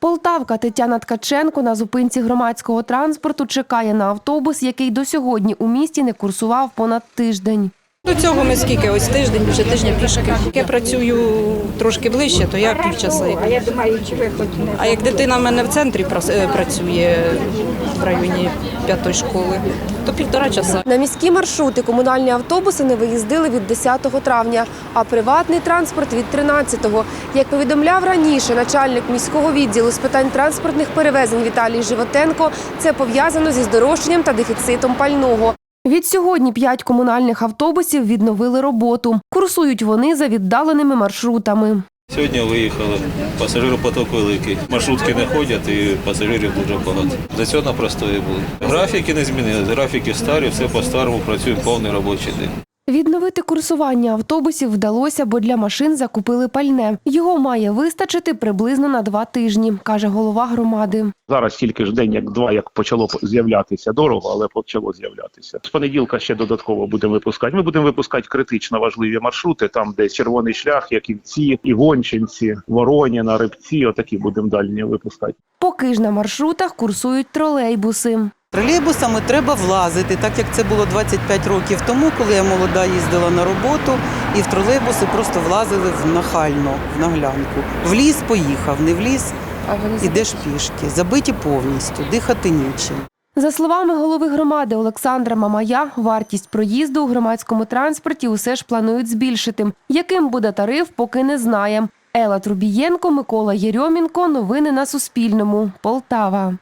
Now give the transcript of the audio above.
Полтавка Тетяна Ткаченко на зупинці громадського транспорту чекає на автобус, який до сьогодні у місті не курсував понад тиждень. До цього ми скільки? Ось тиждень, більше тижня пішки. Я працюю трошки ближче, то я півчаса. йду. А я думаю, чи ви А як дитина в мене в центрі е, працює в районі п'ятої школи, то півтора часа. На міські маршрути комунальні автобуси не виїздили від 10 травня, а приватний транспорт від 13-го. Як повідомляв раніше начальник міського відділу з питань транспортних перевезень Віталій Животенко, це пов'язано зі здорожчанням та дефіцитом пального. Від сьогодні п'ять комунальних автобусів відновили роботу. Курсують вони за віддаленими маршрутами. Сьогодні виїхали. Пасажиропоток великий. Маршрутки не ходять і пасажирів дуже багато. До цього на простої були. Графіки не змінили. Графіки старі, все по-старому працюємо повний робочий день. Відновити курсування автобусів вдалося, бо для машин закупили пальне. Його має вистачити приблизно на два тижні, каже голова громади. Зараз тільки ж день, як два, як почало з'являтися дорого, але почало з'являтися. З понеділка ще додатково будемо випускати. Ми будемо випускати критично важливі маршрути, там де червоний шлях, Яківці, Ігончинці, Вороніна, Рибці. Отакі будемо дальні випускати. Поки ж на маршрутах курсують тролейбуси. Тролейбусами треба влазити, так як це було 25 років тому, коли я молода їздила на роботу, і в тролейбуси просто влазили в нахально, в наглянку. В ліс поїхав, не в ліс, ідеш пішки, забиті повністю, дихати нічим. За словами голови громади Олександра Мамая, вартість проїзду у громадському транспорті усе ж планують збільшити. Яким буде тариф, поки не знає. Ела Трубієнко, Микола Єрьомінко. Новини на Суспільному. Полтава.